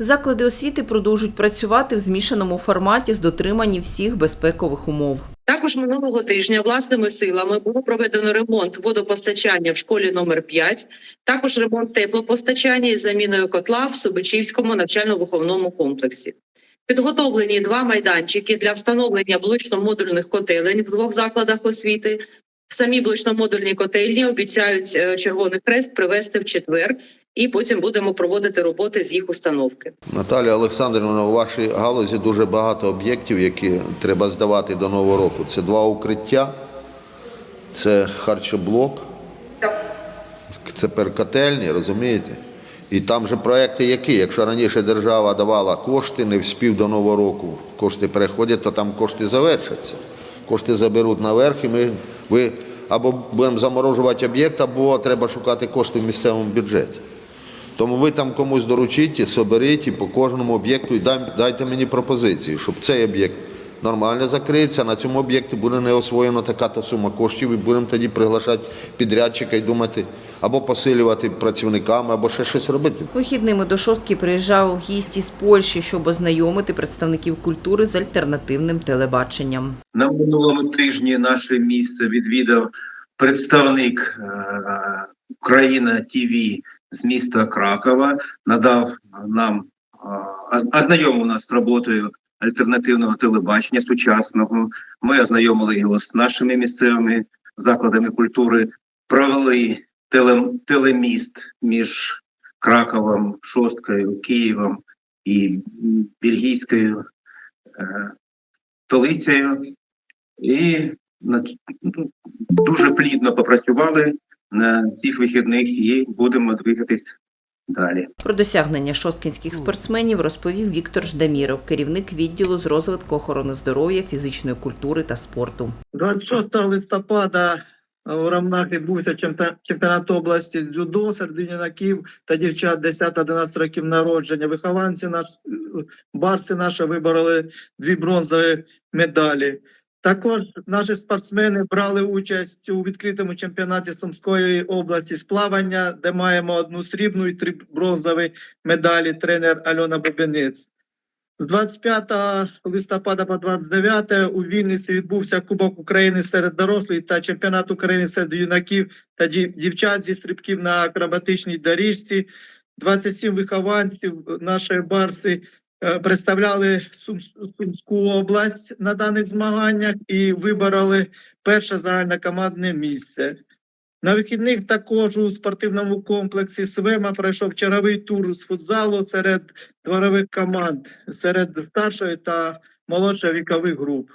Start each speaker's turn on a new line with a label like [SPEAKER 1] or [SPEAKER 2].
[SPEAKER 1] Заклади освіти продовжують працювати в змішаному форматі з дотриманням всіх безпекових умов.
[SPEAKER 2] Також минулого тижня власними силами було проведено ремонт водопостачання в школі номер 5, також ремонт теплопостачання із заміною котла в Собичівському навчально-виховному комплексі. Підготовлені два майданчики для встановлення блочно-модульних котелень в двох закладах освіти. Самі блочно-модульні котельні обіцяють е, Червоний Хрест привезти в четвер, і потім будемо проводити роботи з їх установки.
[SPEAKER 3] Наталія Олександрівна, у вашій галузі дуже багато об'єктів, які треба здавати до Нового року. Це два укриття, це харчоблок, це тепер котельні, розумієте? І там же проекти які? Якщо раніше держава давала кошти, не вспів до Нового року, кошти переходять, то там кошти завершаться. Кошти заберуть наверх, і ми ви або будемо заморожувати об'єкт, або треба шукати кошти в місцевому бюджеті. Тому ви там комусь доручіть, соберіть і по кожному об'єкту і дай- дайте мені пропозиції, щоб цей об'єкт нормально закриється. На цьому об'єкті буде не освоєно така-то сума коштів, і будемо тоді приглашати підрядчика і думати або посилювати працівниками, або ще щось робити.
[SPEAKER 1] Вихідними до шостки приїжджав гість із Польщі, щоб ознайомити представників культури з альтернативним телебаченням.
[SPEAKER 4] На минулому тижні наше місце відвідав представник е, Україна ТВ з міста Кракова, надав нам ознайомив нас з роботою альтернативного телебачення сучасного. Ми ознайомили його з нашими місцевими закладами культури, провели теле, телеміст між Краковом, Шосткою, Києвом і Бельгійською е, столицею. І ну, дуже плідно попрацювали на цих вихідних і будемо двигатись далі.
[SPEAKER 1] Про досягнення шосткінських спортсменів розповів Віктор Ждаміров, керівник відділу з розвитку охорони здоров'я, фізичної культури та спорту.
[SPEAKER 5] 26 листопада у Рамнах відбувся чемпіонат- чемпіонат області з дзюдо серед юнаків та дівчат 10-11 років народження. Вихованці наш е, барси наші вибороли дві бронзові медалі. Також наші спортсмени брали участь у відкритому чемпіонаті Сумської області з плавання, де маємо одну срібну і три бронзові медалі. Тренер Альона Бобинець. З 25 листопада по 29 у Вінниці відбувся Кубок України серед дорослих та чемпіонат України серед юнаків та дів- дівчат зі стрибків на акробатичній доріжці. 27 вихованців нашої барси представляли Сум- Сумську область на даних змаганнях і вибороли перше загальнокомандне місце. На вихідних також у спортивному комплексі Свема пройшов черговий тур з футзалу серед дворових команд серед старшої та молодшої вікових груп.